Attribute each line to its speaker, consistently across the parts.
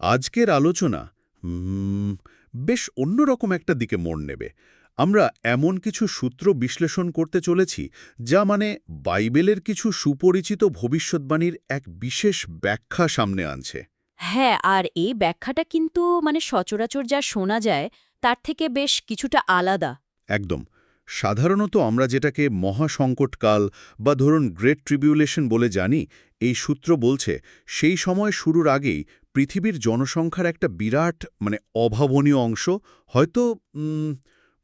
Speaker 1: আজকের আলোচনা বেশ অন্যরকম একটা দিকে মোড় নেবে। আমরা এমন কিছু সূত্র বিশ্লেষণ করতে চলেছি যা মানে বাইবেলের কিছু সুপরিচিত ভবিষ্যৎবাণীর এক বিশেষ ব্যাখ্যা সামনে আনছে।
Speaker 2: হ্যাঁ আর এই ব্যাখ্যাটা কিন্তু মানে সচরাচর যা শোনা যায় তার থেকে বেশ কিছুটা আলাদা।
Speaker 1: একদম। সাধারণত আমরা যেটাকে মহাসংকটকাল বা ধরুন গ্রেট ট্রিবিউলেশন বলে জানি এই সূত্র বলছে সেই সময় শুরুর আগেই পৃথিবীর জনসংখ্যার একটা বিরাট মানে অভাবনীয় অংশ হয়তো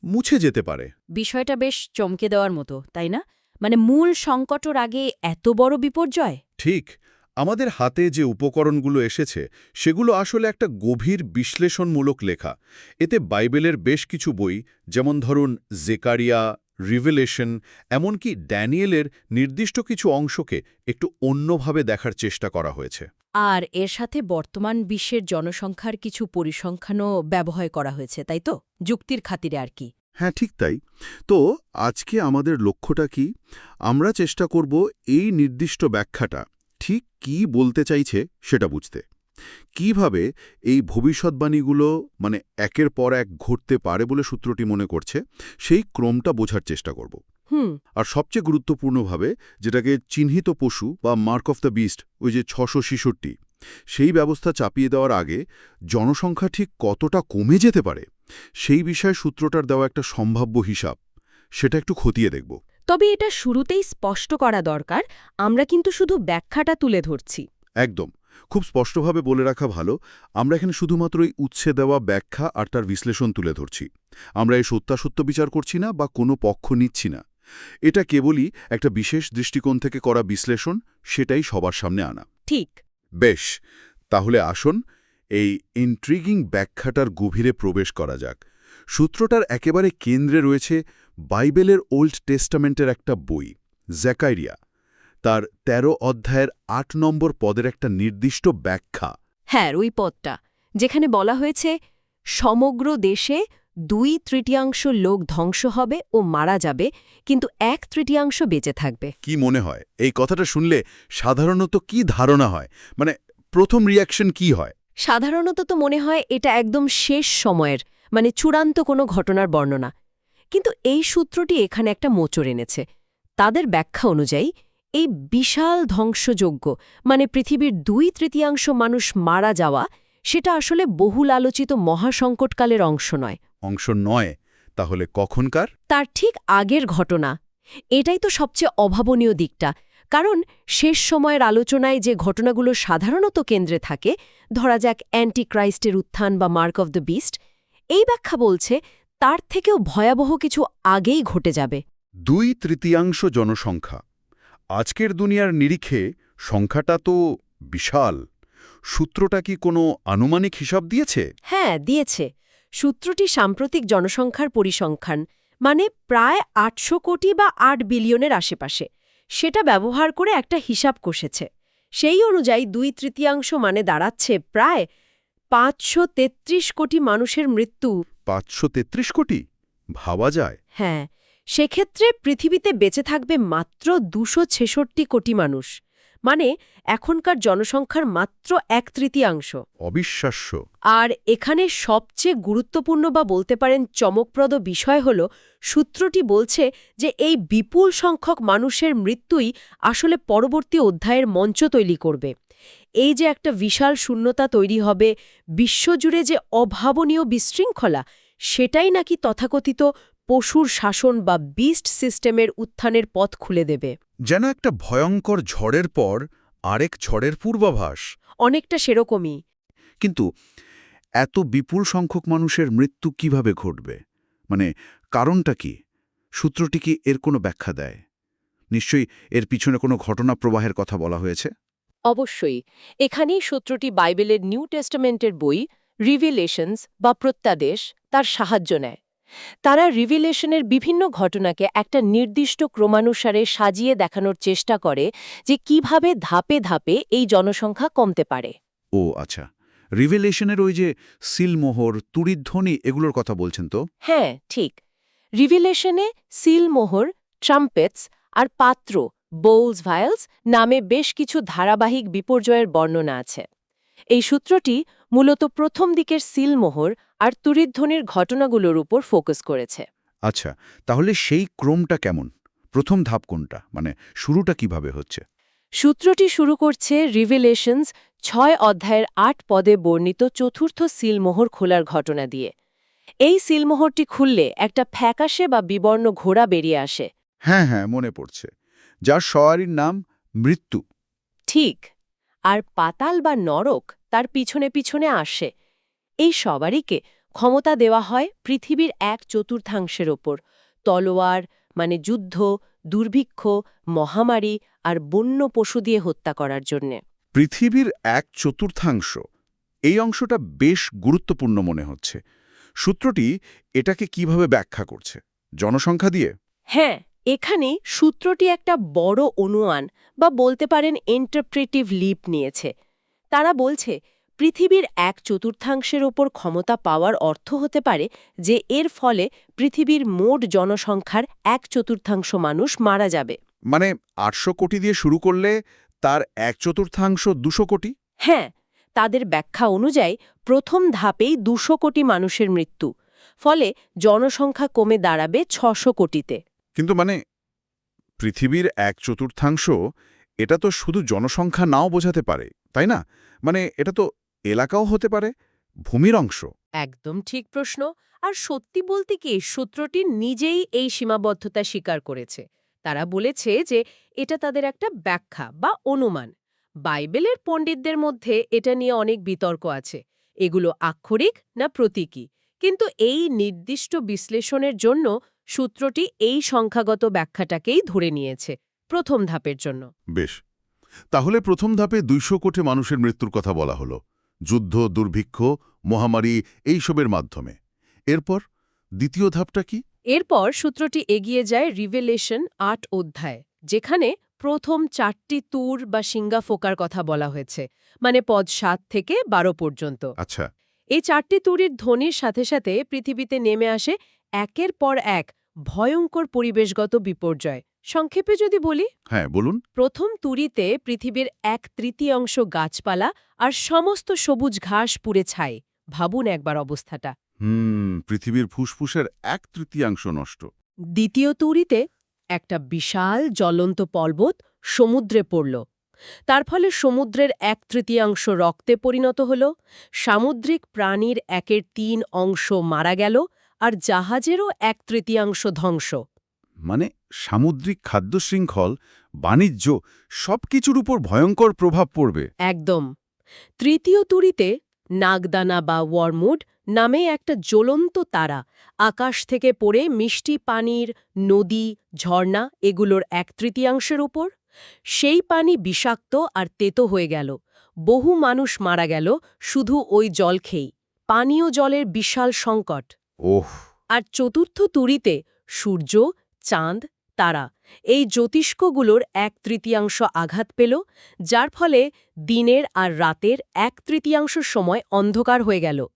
Speaker 1: মুছে যেতে পারে।
Speaker 2: বিষয়টা বেশ চমকে দেওয়ার মতো তাই না? মানে মূল সংকটর আগে এত বড় বিপর্যয়?
Speaker 1: ঠিক। আমাদের হাতে যে উপকরণগুলো এসেছে সেগুলো আসলে একটা গভীর বিশ্লেষণমূলক লেখা। এতে বাইবেলের বেশ কিছু বই যেমন ধরুন জেকারিয়া রিভেলেশন এমনকি ড্যানিয়েলের নির্দিষ্ট কিছু অংশকে একটু অন্যভাবে দেখার চেষ্টা করা হয়েছে।
Speaker 2: আর এর সাথে বর্তমান বিশ্বের জনসংখ্যার কিছু পরিসংখ্যানও ব্যবহার করা হয়েছে তাই তো? যুক্তির খাতিরে আর কি।
Speaker 3: হ্যাঁ ঠিক তাই। তো আজকে আমাদের লক্ষ্যটা কি? আমরা চেষ্টা করব এই নির্দিষ্ট ব্যাখ্যাটা ঠিক কি বলতে চাইছে সেটা বুঝতে। কীভাবে এই ভবিষ্যৎবাণীগুলো মানে একের পর এক ঘটতে পারে বলে সূত্রটি মনে করছে সেই ক্রমটা বোঝার চেষ্টা করব।
Speaker 2: হুম।
Speaker 3: আর সবচেয়ে গুরুত্বপূর্ণভাবে যেটাকে চিহ্নিত পশু বা মার্ক অফ দ্য বিস্ট ওই যে ছশো সেই ব্যবস্থা চাপিয়ে দেওয়ার আগে জনসংখ্যা ঠিক কতটা কমে যেতে পারে সেই বিষয়ে সূত্রটার দেওয়া একটা সম্ভাব্য হিসাব সেটা একটু খতিয়ে দেখব।
Speaker 2: তবে এটা শুরুতেই স্পষ্ট করা দরকার আমরা কিন্তু শুধু ব্যাখ্যাটা তুলে ধরছি।
Speaker 3: একদম। খুব স্পষ্টভাবে বলে রাখা ভালো আমরা এখানে শুধুমাত্র এই উৎসে দেওয়া ব্যাখ্যা আর তার বিশ্লেষণ তুলে ধরছি। আমরা এই সত্যাসত্য বিচার করছি না বা কোনো পক্ষ নিচ্ছি না। এটা কেবলই একটা বিশেষ দৃষ্টিকোণ থেকে করা বিশ্লেষণ সেটাই সবার সামনে আনা।
Speaker 2: ঠিক।
Speaker 3: বেশ তাহলে আসুন এই ইন্ট্রিগিং ব্যাখ্যাটার গভীরে প্রবেশ করা যাক। সূত্রটার একেবারে কেন্দ্রে রয়েছে বাইবেলের ওল্ড টেস্টামেন্টের একটা বই জ্যাকাইরিয়া তার ১৩ অধ্যায়ের আট নম্বর পদের একটা নির্দিষ্ট ব্যাখ্যা।
Speaker 2: হ্যাঁ ওই পদটা যেখানে বলা হয়েছে সমগ্র দেশে দুই তৃতীয়াংশ লোক ধ্বংস হবে ও মারা যাবে কিন্তু এক তৃতীয়াংশ বেঁচে থাকবে।
Speaker 3: কি মনে হয়? এই কথাটা শুনলে সাধারণত কি ধারণা হয়? মানে প্রথম রিয়াকশন কি হয়?
Speaker 2: সাধারণত তো মনে হয় এটা একদম শেষ সময়ের মানে চূড়ান্ত কোনো ঘটনার বর্ণনা। কিন্তু এই সূত্রটি এখানে একটা মোচড় এনেছে। তাদের ব্যাখ্যা অনুযায়ী এই বিশাল ধ্বংসযোগ্য মানে পৃথিবীর দুই তৃতীয়াংশ মানুষ মারা যাওয়া সেটা আসলে বহুল আলোচিত মহাসংকটকালের অংশ নয়।
Speaker 3: অংশ নয় তাহলে কখনকার?
Speaker 2: তার ঠিক আগের ঘটনা। এটাই তো সবচেয়ে অভাবনীয় দিকটা কারণ শেষ সময়ের আলোচনায় যে ঘটনাগুলো সাধারণত কেন্দ্রে থাকে ধরা যাক অ্যান্টিক্রাইস্টের উত্থান বা মার্ক অব দ্য বিস্ট এই ব্যাখ্যা বলছে তার থেকেও ভয়াবহ কিছু আগেই ঘটে যাবে।
Speaker 3: দুই তৃতীয়াংশ জনসংখ্যা। আজকের দুনিয়ার নিরিখে সংখ্যাটা তো বিশাল। সূত্রটা কি কোনো আনুমানিক হিসাব দিয়েছে?
Speaker 2: হ্যাঁ দিয়েছে। সূত্রটি সাম্প্রতিক জনসংখ্যার পরিসংখ্যান মানে প্রায় আটশো কোটি বা আট বিলিয়নের আশেপাশে। সেটা ব্যবহার করে একটা হিসাব কষেছে। সেই অনুযায়ী দুই তৃতীয়াংশ মানে দাঁড়াচ্ছে প্রায় পাঁচশো তেত্রিশ কোটি মানুষের মৃত্যু।
Speaker 3: পাঁচশো তেত্রিশ কোটি? ভাবা যায়।
Speaker 2: হ্যাঁ সেক্ষেত্রে পৃথিবীতে বেঁচে থাকবে মাত্র দুশো ছেষট্টি কোটি মানুষ। মানে এখনকার জনসংখ্যার মাত্র এক তৃতীয়াংশ।
Speaker 3: অবিশ্বাস্য।
Speaker 2: আর এখানে সবচেয়ে গুরুত্বপূর্ণ বা বলতে পারেন চমকপ্রদ বিষয় হল সূত্রটি বলছে যে এই বিপুল সংখ্যক মানুষের মৃত্যুই আসলে পরবর্তী অধ্যায়ের মঞ্চ তৈরি করবে। এই যে একটা বিশাল শূন্যতা তৈরি হবে বিশ্বজুড়ে যে অভাবনীয় বিশৃঙ্খলা সেটাই নাকি তথাকথিত পশুর শাসন বা বিস্ট সিস্টেমের উত্থানের পথ খুলে দেবে।
Speaker 3: যেন একটা ভয়ঙ্কর ঝড়ের পর আরেক ঝড়ের পূর্বাভাস।
Speaker 2: অনেকটা সেরকমই।
Speaker 3: কিন্তু এত বিপুল সংখ্যক মানুষের মৃত্যু কীভাবে ঘটবে? মানে কারণটা কি? সূত্রটি কি এর কোনো ব্যাখ্যা দেয়? নিশ্চয়ই এর পিছনে কোনো ঘটনা প্রবাহের কথা বলা হয়েছে?
Speaker 2: অবশ্যই। এখানেই সূত্রটি বাইবেলের নিউ টেস্টামেন্টের বই রিভিলেশনস বা প্রত্যাদেশ তার সাহায্য নেয়। তারা রিভিলেশনের বিভিন্ন ঘটনাকে একটা নির্দিষ্ট ক্রমানুসারে সাজিয়ে দেখানোর চেষ্টা করে যে কীভাবে ধাপে ধাপে এই জনসংখ্যা কমতে পারে।
Speaker 3: ও আচ্ছা। রিভিলেশনের ওই যে সিলমোহর তুড়িধ্বনি এগুলোর কথা বলছেন তো?
Speaker 2: হ্যাঁ ঠিক। রিভিলেশনে সিলমোহর ট্রাম্পেটস আর পাত্র বোলস ভাইলস নামে বেশ কিছু ধারাবাহিক বিপর্যয়ের বর্ণনা আছে। এই সূত্রটি মূলত প্রথম দিকের সিলমোহর আর তুরিধ্বনির ঘটনাগুলোর উপর ফোকাস করেছে।
Speaker 3: আচ্ছা তাহলে সেই ক্রমটা কেমন? প্রথম ধাপ কোনটা? মানে শুরুটা কীভাবে হচ্ছে?
Speaker 2: সূত্রটি শুরু করছে রিভিলেশনস ছয় অধ্যায়ের আট পদে বর্ণিত চতুর্থ সিলমোহর খোলার ঘটনা দিয়ে। এই সিলমোহরটি খুললে একটা ফ্যাকাশে বা বিবর্ণ ঘোড়া বেরিয়ে আসে।
Speaker 3: হ্যাঁ হ্যাঁ মনে পড়ছে। যার সওয়ারির নাম মৃত্যু।
Speaker 2: ঠিক। আর পাতাল বা নরক তার পিছনে পিছনে আসে। এই সবারইকে ক্ষমতা দেওয়া হয় পৃথিবীর এক চতুর্থাংশের ওপর। তলোয়ার মানে যুদ্ধ দুর্ভিক্ষ মহামারী আর বন্য পশু দিয়ে হত্যা করার জন্যে।
Speaker 3: পৃথিবীর এক চতুর্থাংশ এই অংশটা বেশ গুরুত্বপূর্ণ মনে হচ্ছে। সূত্রটি এটাকে কীভাবে ব্যাখ্যা করছে? জনসংখ্যা দিয়ে?
Speaker 2: হ্যাঁ এখানে সূত্রটি একটা বড় অনুমান বা বলতে পারেন ইন্টারপ্রেটিভ লিপ নিয়েছে। তারা বলছে পৃথিবীর এক চতুর্থাংশের ওপর ক্ষমতা পাওয়ার অর্থ হতে পারে যে এর ফলে পৃথিবীর মোট জনসংখ্যার এক চতুর্থাংশ মানুষ মারা যাবে।
Speaker 3: মানে আটশো কোটি দিয়ে শুরু করলে তার এক চতুর্থাংশ দুশো কোটি?
Speaker 2: হ্যাঁ তাদের ব্যাখ্যা অনুযায়ী প্রথম ধাপেই দুশো কোটি মানুষের মৃত্যু ফলে জনসংখ্যা কমে দাঁড়াবে ছশো কোটিতে।
Speaker 3: কিন্তু মানে পৃথিবীর এক চতুর্থাংশ এটা তো শুধু জনসংখ্যা নাও বোঝাতে পারে, তাই না? মানে এটা তো এলাকাও হতে পারে, ভূমির অংশ।
Speaker 2: একদম ঠিক প্রশ্ন, আর সত্যি বলতে কি সূত্রটি নিজেই এই সীমাবদ্ধতা স্বীকার করেছে। তারা বলেছে যে এটা তাদের একটা ব্যাখ্যা বা অনুমান। বাইবেলের পণ্ডিতদের মধ্যে এটা নিয়ে অনেক বিতর্ক আছে, এগুলো আক্ষরিক না প্রতীকী? কিন্তু এই নির্দিষ্ট বিশ্লেষণের জন্য সূত্রটি এই সংখ্যাগত ব্যাখ্যাটাকেই ধরে নিয়েছে প্রথম ধাপের জন্য।
Speaker 3: বেশ। তাহলে প্রথম ধাপে দুইশো কোটি মানুষের মৃত্যুর কথা বলা হলো। যুদ্ধ দুর্ভিক্ষ মহামারী এইসবের মাধ্যমে। এরপর দ্বিতীয় ধাপটা কি?
Speaker 2: এরপর সূত্রটি এগিয়ে যায় রিভেলেশন আট অধ্যায় যেখানে প্রথম চারটি তুর বা সিঙ্গা ফোকার কথা বলা হয়েছে মানে পদ সাত থেকে বারো পর্যন্ত।
Speaker 3: আচ্ছা।
Speaker 2: এই চারটি তুরির ধ্বনির সাথে সাথে পৃথিবীতে নেমে আসে একের পর এক ভয়ঙ্কর পরিবেশগত বিপর্যয়। সংক্ষেপে যদি বলি
Speaker 3: হ্যাঁ বলুন।
Speaker 2: প্রথম তুরিতে পৃথিবীর এক তৃতীয়াংশ গাছপালা আর সমস্ত সবুজ ঘাস পুড়ে ছাই ভাবুন একবার অবস্থাটা।
Speaker 3: হুম পৃথিবীর ফুসফুসের এক তৃতীয়াংশ নষ্ট।
Speaker 2: দ্বিতীয় তুরিতে একটা বিশাল জ্বলন্ত পর্বত সমুদ্রে পড়ল। তার ফলে সমুদ্রের এক তৃতীয়াংশ রক্তে পরিণত হল। সামুদ্রিক প্রাণীর একের তিন অংশ মারা গেল আর জাহাজেরও এক তৃতীয়াংশ ধ্বংস।
Speaker 3: মানে সামুদ্রিক খাদ্য শৃঙ্খল বাণিজ্য সবকিছুর উপর ভয়ঙ্কর প্রভাব পড়বে।
Speaker 2: একদম। তৃতীয় তুরিতে নাগদানা বা ওয়ারমুড নামে একটা জ্বলন্ত তারা আকাশ থেকে পড়ে মিষ্টি পানির নদী ঝর্ণা এগুলোর এক তৃতীয়াংশের উপর। সেই পানি বিষাক্ত আর তেতো হয়ে গেল। বহু মানুষ মারা গেল শুধু ওই জল খেয়েই। পানীয় জলের বিশাল সংকট।
Speaker 3: ওহ।
Speaker 2: আর চতুর্থ তুরিতে সূর্য, চাঁদ, তারা এই জ্যোতিষ্কগুলোর এক তৃতীয়াংশ আঘাত পেল, যার ফলে দিনের আর রাতের এক তৃতীয়াংশ সময় অন্ধকার হয়ে গেল।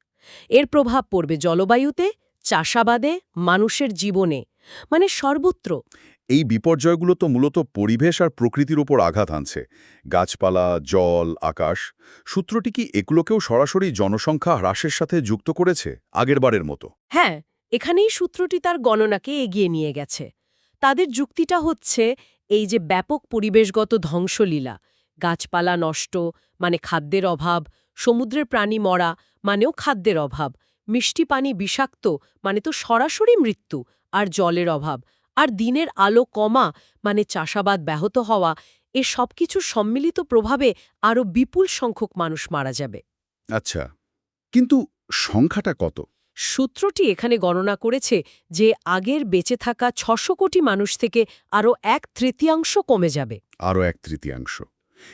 Speaker 2: এর প্রভাব পড়বে জলবায়ুতে, চাষাবাদে, মানুষের জীবনে মানে সর্বত্র।
Speaker 1: এই বিপর্যয়গুলো তো মূলত পরিবেশ আর প্রকৃতির ওপর আঘাত আনছে। গাছপালা, জল, আকাশ, সূত্রটি কি এগুলোকেও সরাসরি জনসংখ্যা হ্রাসের সাথে যুক্ত করেছে আগেরবারের মতো?
Speaker 2: হ্যাঁ এখানেই সূত্রটি তার গণনাকে এগিয়ে নিয়ে গেছে। তাদের যুক্তিটা হচ্ছে এই যে ব্যাপক পরিবেশগত ধ্বংসলীলা, গাছপালা নষ্ট মানে খাদ্যের অভাব, সমুদ্রের প্রাণী মরা, মানেও খাদ্যের অভাব, মিষ্টি পানি বিষাক্ত মানে তো সরাসরি মৃত্যু, আর জলের অভাব। আর দিনের আলো কমা মানে চাষাবাদ ব্যাহত হওয়া এ সবকিছুর সম্মিলিত প্রভাবে আরও বিপুল সংখ্যক মানুষ মারা যাবে।
Speaker 1: আচ্ছা কিন্তু সংখ্যাটা কত?
Speaker 2: সূত্রটি এখানে গণনা করেছে যে আগের বেঁচে থাকা ছশো কোটি মানুষ থেকে আরও এক তৃতীয়াংশ কমে যাবে।
Speaker 1: আরও এক তৃতীয়াংশ।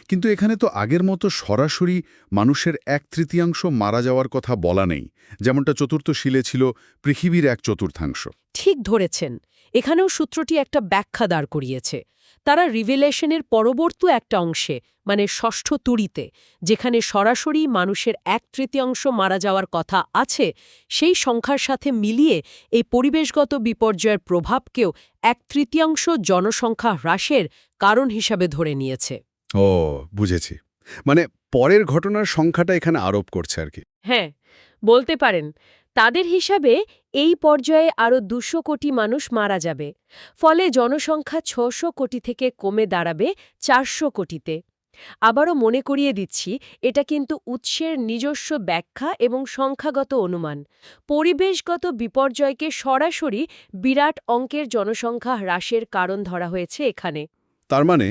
Speaker 1: কিন্তু এখানে তো আগের মতো সরাসরি মানুষের এক তৃতীয়াংশ মারা যাওয়ার কথা বলা নেই, যেমনটা চতুর্থ শিলে ছিল পৃথিবীর এক চতুর্থাংশ।
Speaker 2: ঠিক ধরেছেন। এখানেও সূত্রটি একটা ব্যাখ্যা দাঁড় করিয়েছে। তারা রিভেলেশনের পরবর্তী একটা অংশে মানে ষষ্ঠ তুড়িতে, যেখানে সরাসরি মানুষের এক তৃতীয়াংশ মারা যাওয়ার কথা আছে, সেই সংখ্যার সাথে মিলিয়ে এই পরিবেশগত বিপর্যয়ের প্রভাবকেও এক তৃতীয়াংশ জনসংখ্যা হ্রাসের কারণ হিসাবে ধরে নিয়েছে।
Speaker 1: ও বুঝেছি। মানে
Speaker 3: পরের ঘটনার সংখ্যাটা এখানে আরোপ করছে আর কি।
Speaker 2: হ্যাঁ বলতে পারেন তাদের হিসাবে এই পর্যায়ে আরও দুশো কোটি মানুষ মারা যাবে ফলে জনসংখ্যা ছশো কোটি থেকে কমে দাঁড়াবে চারশো কোটিতে। আবারও মনে করিয়ে দিচ্ছি এটা কিন্তু উৎসের নিজস্ব ব্যাখ্যা এবং সংখ্যাগত অনুমান। পরিবেশগত বিপর্যয়কে সরাসরি বিরাট অঙ্কের জনসংখ্যা হ্রাসের কারণ ধরা হয়েছে এখানে।
Speaker 3: তার মানে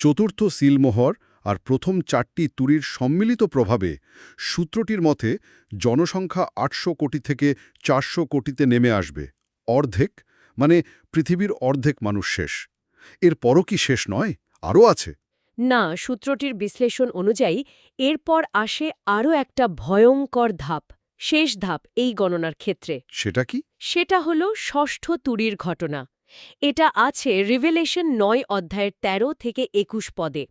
Speaker 3: চতুর্থ সিলমোহর আর প্রথম চারটি তুরির সম্মিলিত প্রভাবে সূত্রটির মতে জনসংখ্যা আটশো কোটি থেকে চারশো কোটিতে নেমে আসবে। অর্ধেক মানে পৃথিবীর অর্ধেক মানুষ শেষ। এর পরও কি শেষ নয়? আরও আছে।
Speaker 2: না সূত্রটির বিশ্লেষণ অনুযায়ী এরপর আসে আরও একটা ভয়ঙ্কর ধাপ শেষ ধাপ এই গণনার ক্ষেত্রে।
Speaker 3: সেটা কি?
Speaker 2: সেটা হল ষষ্ঠ তুরির ঘটনা। এটা আছে রিভেলেশন নয় অধ্যায়ের ১৩ থেকে একুশ পদে।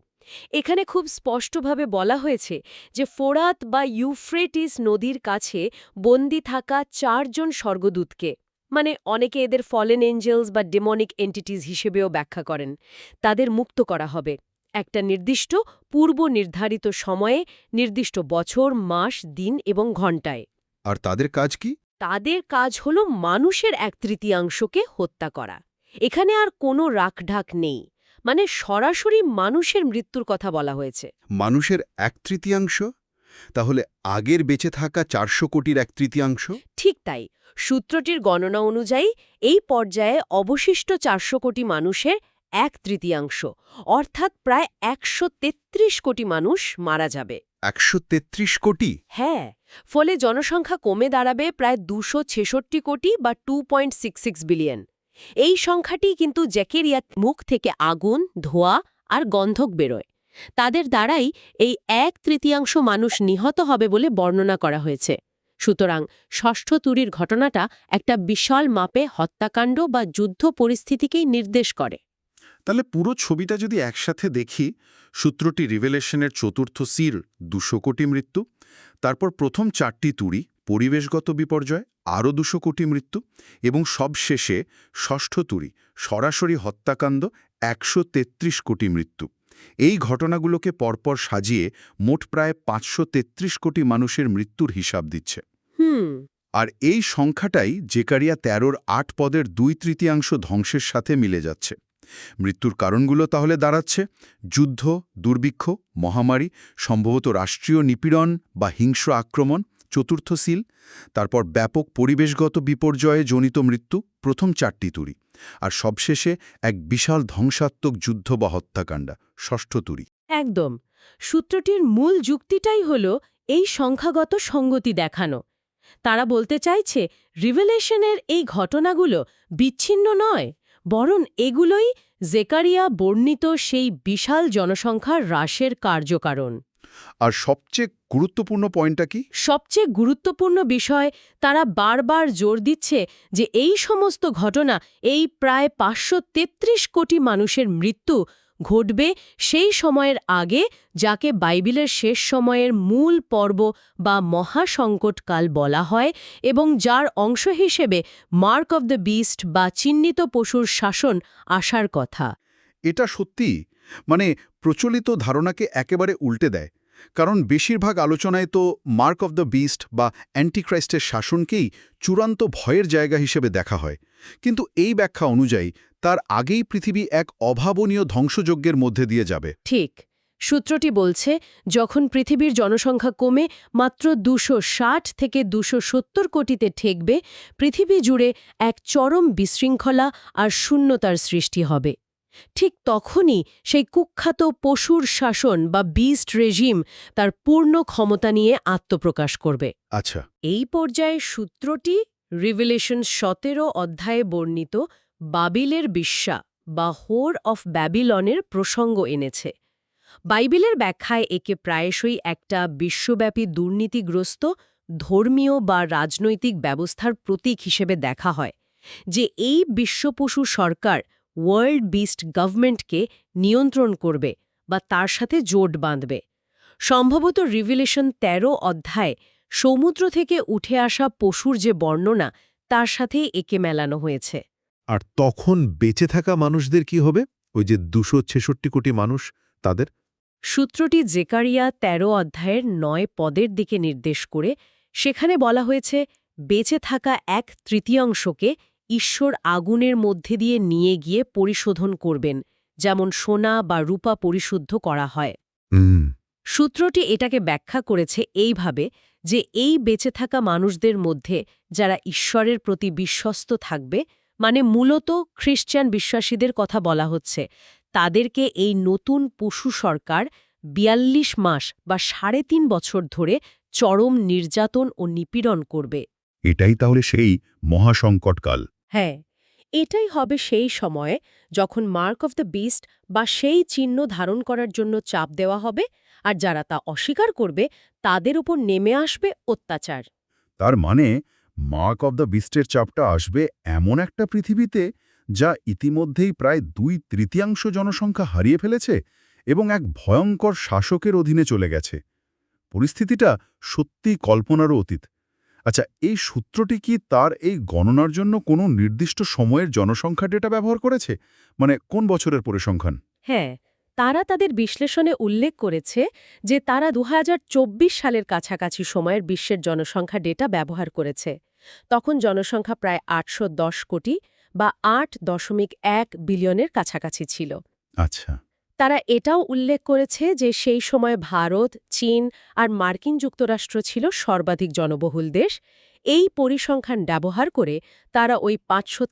Speaker 2: এখানে খুব স্পষ্টভাবে বলা হয়েছে যে ফোরাত বা ইউফ্রেটিস নদীর কাছে বন্দি থাকা চারজন স্বর্গদূতকে মানে অনেকে এদের ফলেন এঞ্জেলস বা ডেমনিক এন্টিটিস হিসেবেও ব্যাখ্যা করেন, তাদের মুক্ত করা হবে। একটা নির্দিষ্ট পূর্ব নির্ধারিত সময়ে, নির্দিষ্ট বছর, মাস, দিন এবং ঘণ্টায়।
Speaker 3: আর তাদের কাজ কি?
Speaker 2: তাদের কাজ হল মানুষের এক তৃতীয়াংশকে হত্যা করা। এখানে আর কোনো রাখঢাক নেই। মানে সরাসরি মানুষের মৃত্যুর কথা বলা হয়েছে।
Speaker 3: মানুষের এক তৃতীয়াংশ? তাহলে আগের বেঁচে থাকা চারশো কোটির এক তৃতীয়াংশ?
Speaker 2: ঠিক তাই। সূত্রটির গণনা অনুযায়ী এই পর্যায়ে অবশিষ্ট চারশো কোটি মানুষের এক তৃতীয়াংশ অর্থাৎ প্রায় একশো তেত্রিশ কোটি মানুষ মারা যাবে।
Speaker 3: একশো তেত্রিশ কোটি।
Speaker 2: হ্যাঁ ফলে জনসংখ্যা কমে দাঁড়াবে প্রায় দুশো কোটি বা টু বিলিয়ন। এই সংখ্যাটি কিন্তু জ্যাকেরিয়ার মুখ থেকে আগুন, ধোয়া আর গন্ধক বেরোয়। তাদের দ্বারাই এই এক তৃতীয়াংশ মানুষ নিহত হবে বলে বর্ণনা করা হয়েছে। সুতরাং ষষ্ঠ তুরির ঘটনাটা একটা বিশাল মাপে হত্যাকাণ্ড বা যুদ্ধ পরিস্থিতিকেই নির্দেশ করে।
Speaker 3: তাহলে পুরো ছবিটা যদি একসাথে দেখি সূত্রটি রিভেলেশনের চতুর্থ সির দুশো কোটি মৃত্যু তারপর প্রথম চারটি তুড়ি পরিবেশগত বিপর্যয় আরও দুশো কোটি মৃত্যু এবং সবশেষে ষষ্ঠ তুড়ি সরাসরি হত্যাকাণ্ড একশো তেত্রিশ কোটি মৃত্যু। এই ঘটনাগুলোকে পরপর সাজিয়ে মোট প্রায় পাঁচশো তেত্রিশ কোটি মানুষের মৃত্যুর হিসাব দিচ্ছে।
Speaker 2: হুম।
Speaker 3: আর এই সংখ্যাটাই জেকারিয়া তেরোর আট পদের দুই তৃতীয়াংশ ধ্বংসের সাথে মিলে যাচ্ছে। মৃত্যুর কারণগুলো তাহলে দাঁড়াচ্ছে। যুদ্ধ, দুর্ভিক্ষ, মহামারী, সম্ভবত রাষ্ট্রীয় নিপীড়ন বা হিংস্র আক্রমণ, চতুর্থ সিল, তারপর ব্যাপক পরিবেশগত বিপর্যয়ে জনিত মৃত্যু, প্রথম চারটি তুরি আর সবশেষে এক বিশাল ধ্বংসাত্মক যুদ্ধ বা হত্যাকাণ্ডা, ষষ্ঠ তুরি
Speaker 2: একদম। সূত্রটির মূল যুক্তিটাই হল এই সংখ্যাগত সঙ্গতি দেখানো। তারা বলতে চাইছে, রিভেলেশনের এই ঘটনাগুলো বিচ্ছিন্ন নয়। বরং এগুলোই জেকারিয়া বর্ণিত সেই বিশাল জনসংখ্যার হ্রাসের কার্যকারণ।
Speaker 3: আর সবচেয়ে গুরুত্বপূর্ণ পয়েন্টটা কি?
Speaker 2: সবচেয়ে গুরুত্বপূর্ণ বিষয় তারা বারবার জোর দিচ্ছে যে এই সমস্ত ঘটনা এই প্রায় পাঁচশো তেত্রিশ কোটি মানুষের মৃত্যু ঘটবে সেই সময়ের আগে, যাকে বাইবেলের শেষ সময়ের মূল পর্ব বা মহাসংকটকাল বলা হয় এবং যার অংশ হিসেবে মার্ক অব দ্য বিস্ট বা চিহ্নিত পশুর শাসন আসার কথা।
Speaker 3: এটা সত্যি মানে প্রচলিত ধারণাকে একেবারে উল্টে দেয়। কারণ বেশিরভাগ আলোচনায় তো মার্ক অফ দ্য বিস্ট বা অ্যান্টিক্রাইস্টের শাসনকেই চূড়ান্ত ভয়ের জায়গা হিসেবে দেখা হয়। কিন্তু এই ব্যাখ্যা অনুযায়ী তার আগেই পৃথিবী এক অভাবনীয় ধ্বংসযজ্ঞের মধ্যে দিয়ে যাবে।
Speaker 2: ঠিক, সূত্রটি বলছে যখন পৃথিবীর জনসংখ্যা কমে মাত্র দুশো থেকে দুশো কোটিতে ঠেকবে, পৃথিবী জুড়ে এক চরম বিশৃঙ্খলা আর শূন্যতার সৃষ্টি হবে। ঠিক তখনই সেই কুখ্যাত পশুর শাসন বা বিস্ট রেজিম তার পূর্ণ ক্ষমতা নিয়ে আত্মপ্রকাশ করবে।
Speaker 3: আচ্ছা।
Speaker 2: এই পর্যায়ে সূত্রটি রিভিলেশন সতেরো অধ্যায়ে বর্ণিত বাবিলের বিশ্বা বা হোর অফ ব্যাবিলনের প্রসঙ্গ এনেছে। বাইবেলের ব্যাখ্যায় একে প্রায়শই একটা বিশ্বব্যাপী দুর্নীতিগ্রস্ত ধর্মীয় বা রাজনৈতিক ব্যবস্থার প্রতীক হিসেবে দেখা হয় যে এই বিশ্বপশু সরকার ওয়ার্ল্ড বিস্ট গভর্নমেন্টকে নিয়ন্ত্রণ করবে বা তার সাথে জোট বাঁধবে। সম্ভবত রিভিলেশন ১৩ অধ্যায় সমুদ্র থেকে উঠে আসা পশুর যে বর্ণনা তার সাথেই একে মেলানো হয়েছে।
Speaker 4: আর তখন বেঁচে থাকা মানুষদের কি হবে? ওই যে দুশো ছেষট্টি কোটি মানুষ তাদের?
Speaker 2: সূত্রটি জেকারিয়া ১৩ অধ্যায়ের নয় পদের দিকে নির্দেশ করে সেখানে বলা হয়েছে বেঁচে থাকা এক তৃতীয়াংশকে ঈশ্বর আগুনের মধ্যে দিয়ে নিয়ে গিয়ে পরিশোধন করবেন যেমন সোনা বা রূপা পরিশুদ্ধ করা হয়। সূত্রটি এটাকে ব্যাখ্যা করেছে এইভাবে যে এই বেঁচে থাকা মানুষদের মধ্যে যারা ঈশ্বরের প্রতি বিশ্বস্ত থাকবে মানে মূলত খ্রিস্টান বিশ্বাসীদের কথা বলা হচ্ছে তাদেরকে এই নতুন পশু সরকার বিয়াল্লিশ মাস বা সাড়ে তিন বছর ধরে চরম নির্যাতন ও নিপীড়ন করবে।
Speaker 3: এটাই তাহলে সেই মহাসংকটকাল।
Speaker 2: হ্যাঁ এটাই হবে সেই সময়ে যখন মার্ক অফ দ্য বিস্ট বা সেই চিহ্ন ধারণ করার জন্য চাপ দেওয়া হবে আর যারা তা অস্বীকার করবে তাদের উপর নেমে আসবে অত্যাচার।
Speaker 3: তার মানে মার্ক অব দ্য বিস্টের চাপটা আসবে এমন একটা পৃথিবীতে যা ইতিমধ্যেই প্রায় দুই তৃতীয়াংশ জনসংখ্যা হারিয়ে ফেলেছে এবং এক ভয়ঙ্কর শাসকের অধীনে চলে গেছে। পরিস্থিতিটা সত্যিই কল্পনারও অতীত। আচ্ছা এই সূত্রটি কি তার এই গণনার জন্য কোনো নির্দিষ্ট সময়ের জনসংখ্যা ডেটা ব্যবহার করেছে? মানে কোন বছরের পরিসংখ্যান?
Speaker 2: হ্যাঁ তারা তাদের বিশ্লেষণে উল্লেখ করেছে যে তারা দু হাজার চব্বিশ সালের কাছাকাছি সময়ের বিশ্বের জনসংখ্যা ডেটা ব্যবহার করেছে। তখন জনসংখ্যা প্রায় আটশো দশ কোটি বা আট দশমিক এক বিলিয়নের কাছাকাছি ছিল।
Speaker 3: আচ্ছা।
Speaker 2: তারা এটাও উল্লেখ করেছে যে সেই সময় ভারত, চীন আর মার্কিন যুক্তরাষ্ট্র ছিল সর্বাধিক জনবহুল দেশ। এই পরিসংখ্যান ব্যবহার করে তারা ওই পাঁচশো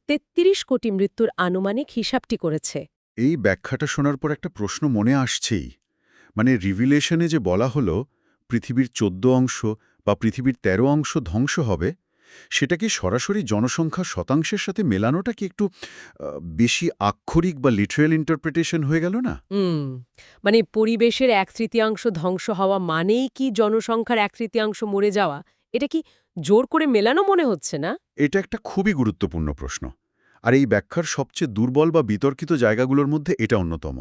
Speaker 2: কোটি মৃত্যুর আনুমানিক হিসাবটি করেছে।
Speaker 3: এই ব্যাখ্যাটা শোনার পর একটা প্রশ্ন মনে আসছেই। মানে রিভিলেশনে যে বলা হলো, পৃথিবীর চোদ্দ অংশ বা পৃথিবীর ১৩ অংশ ধ্বংস হবে সেটা কি সরাসরি জনসংখ্যা শতাংশের সাথে মেলানোটা কি একটু বেশি আক্ষরিক বা লিটারেল ইন্টারপ্রিটেশন হয়ে গেল না?
Speaker 2: মানে পরিবেশের এক তৃতীয়াংশ ধ্বংস হওয়া মানেই কি জনসংখ্যার এক তৃতীয়াংশ মরে যাওয়া? এটা কি জোর করে মেলানো মনে হচ্ছে না?
Speaker 3: এটা একটা খুবই গুরুত্বপূর্ণ প্রশ্ন। আর এই ব্যাখ্যার সবচেয়ে দুর্বল বা বিতর্কিত জায়গাগুলোর মধ্যে এটা অন্যতম।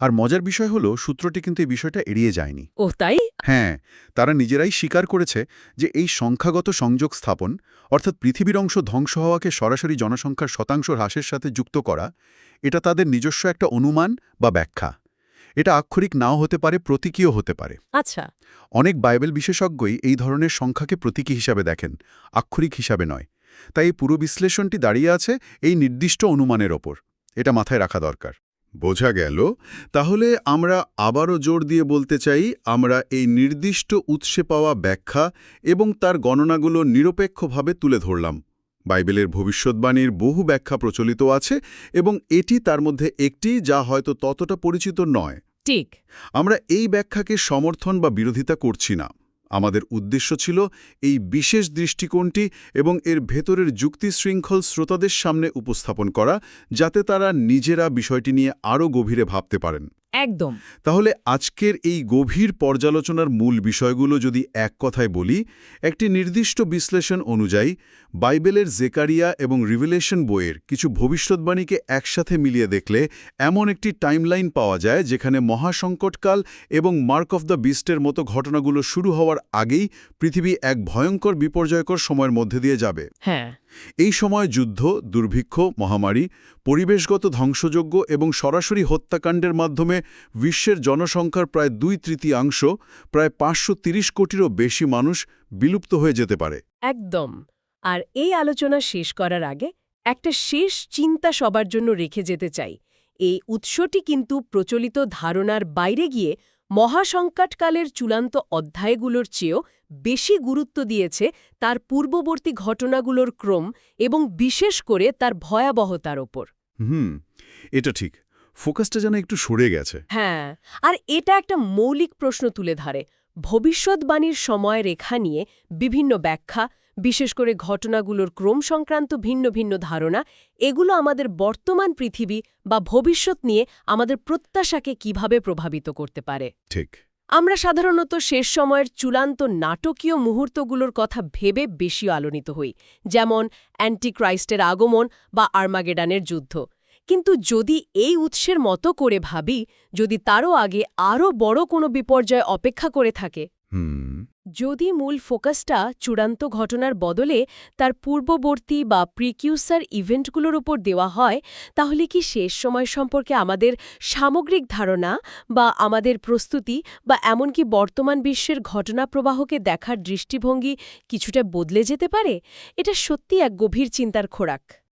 Speaker 3: আর মজার বিষয় হলো সূত্রটি কিন্তু এই বিষয়টা এড়িয়ে যায়নি।
Speaker 2: ও তাই?
Speaker 3: হ্যাঁ তারা নিজেরাই স্বীকার করেছে যে এই সংখ্যাগত সংযোগ স্থাপন অর্থাৎ পৃথিবীর অংশ ধ্বংস হওয়াকে সরাসরি জনসংখ্যার শতাংশ হ্রাসের সাথে যুক্ত করা এটা তাদের নিজস্ব একটা অনুমান বা ব্যাখ্যা। এটা আক্ষরিক নাও হতে পারে প্রতীকীয় হতে পারে।
Speaker 2: আচ্ছা।
Speaker 3: অনেক বাইবেল বিশেষজ্ঞই এই ধরনের সংখ্যাকে প্রতীকী হিসাবে দেখেন আক্ষরিক হিসাবে নয়। তাই এই পুরো বিশ্লেষণটি দাঁড়িয়ে আছে এই নির্দিষ্ট অনুমানের ওপর। এটা মাথায় রাখা দরকার। বোঝা গেল তাহলে আমরা আবারও জোর দিয়ে বলতে চাই আমরা এই নির্দিষ্ট উৎসে পাওয়া ব্যাখ্যা এবং তার গণনাগুলো নিরপেক্ষভাবে তুলে ধরলাম। বাইবেলের ভবিষ্যৎবাণীর বহু ব্যাখ্যা প্রচলিত আছে এবং এটি তার মধ্যে একটি যা হয়তো ততটা পরিচিত নয়।
Speaker 2: ঠিক।
Speaker 3: আমরা এই ব্যাখ্যাকে সমর্থন বা বিরোধিতা করছি না। আমাদের উদ্দেশ্য ছিল এই বিশেষ দৃষ্টিকোণটি এবং এর ভেতরের যুক্তি শৃঙ্খল শ্রোতাদের সামনে উপস্থাপন করা, যাতে তারা নিজেরা বিষয়টি নিয়ে আরও গভীরে ভাবতে পারেন।
Speaker 2: একদম।
Speaker 3: তাহলে আজকের এই গভীর পর্যালোচনার মূল বিষয়গুলো যদি এক কথায় বলি একটি নির্দিষ্ট বিশ্লেষণ অনুযায়ী বাইবেলের জেকারিয়া এবং রিভিলেশন বইয়ের কিছু ভবিষ্যৎবাণীকে একসাথে মিলিয়ে দেখলে এমন একটি টাইমলাইন পাওয়া যায় যেখানে মহাসংকটকাল এবং মার্ক অফ দ্য বিস্টের মতো ঘটনাগুলো শুরু হওয়ার আগেই পৃথিবী এক ভয়ঙ্কর বিপর্যয়কর সময়ের মধ্যে দিয়ে যাবে।
Speaker 2: হ্যাঁ।
Speaker 3: এই সময় যুদ্ধ, দুর্ভিক্ষ, মহামারী, পরিবেশগত ধ্বংসযোগ্য এবং সরাসরি হত্যাকাণ্ডের মাধ্যমে বিশ্বের জনসংখ্যার প্রায় দুই তৃতীয়াংশ, প্রায় পাঁচশো তিরিশ কোটিরও বেশি মানুষ বিলুপ্ত হয়ে যেতে পারে।
Speaker 2: একদম। আর এই আলোচনা শেষ করার আগে একটা শেষ চিন্তা সবার জন্য রেখে যেতে চাই। এই উৎসটি কিন্তু প্রচলিত ধারণার বাইরে গিয়ে মহাসংকটকালের চূড়ান্ত অধ্যায়গুলোর চেয়েও বেশি গুরুত্ব দিয়েছে তার পূর্ববর্তী ঘটনাগুলোর ক্রম এবং বিশেষ করে তার ভয়াবহতার ওপর।
Speaker 3: হুম এটা ঠিক। ফোকাসটা যেন একটু সরে গেছে।
Speaker 2: হ্যাঁ আর এটা একটা মৌলিক প্রশ্ন তুলে ধরে। ভবিষ্যৎবাণীর সময় রেখা নিয়ে বিভিন্ন ব্যাখ্যা বিশেষ করে ঘটনাগুলোর ক্রম সংক্রান্ত ভিন্ন ভিন্ন ধারণা এগুলো আমাদের বর্তমান পৃথিবী বা ভবিষ্যৎ নিয়ে আমাদের প্রত্যাশাকে কীভাবে প্রভাবিত করতে পারে?
Speaker 3: ঠিক।
Speaker 2: আমরা সাধারণত শেষ সময়ের চূড়ান্ত নাটকীয় মুহূর্তগুলোর কথা ভেবে বেশি আলোনিত হই, যেমন অ্যান্টিক্রাইস্টের আগমন বা আর্মাগেডানের যুদ্ধ। কিন্তু যদি এই উৎসের মতো করে ভাবি, যদি তারও আগে আরও বড় কোনো বিপর্যয় অপেক্ষা করে থাকে। যদি মূল ফোকাসটা চূড়ান্ত ঘটনার বদলে তার পূর্ববর্তী বা প্রিকিউসার ইভেন্টগুলোর উপর দেওয়া হয়, তাহলে কি শেষ সময় সম্পর্কে আমাদের সামগ্রিক ধারণা বা আমাদের প্রস্তুতি বা এমনকি বর্তমান বিশ্বের ঘটনা প্রবাহকে দেখার দৃষ্টিভঙ্গি কিছুটা বদলে যেতে পারে? এটা সত্যি এক গভীর চিন্তার খোরাক।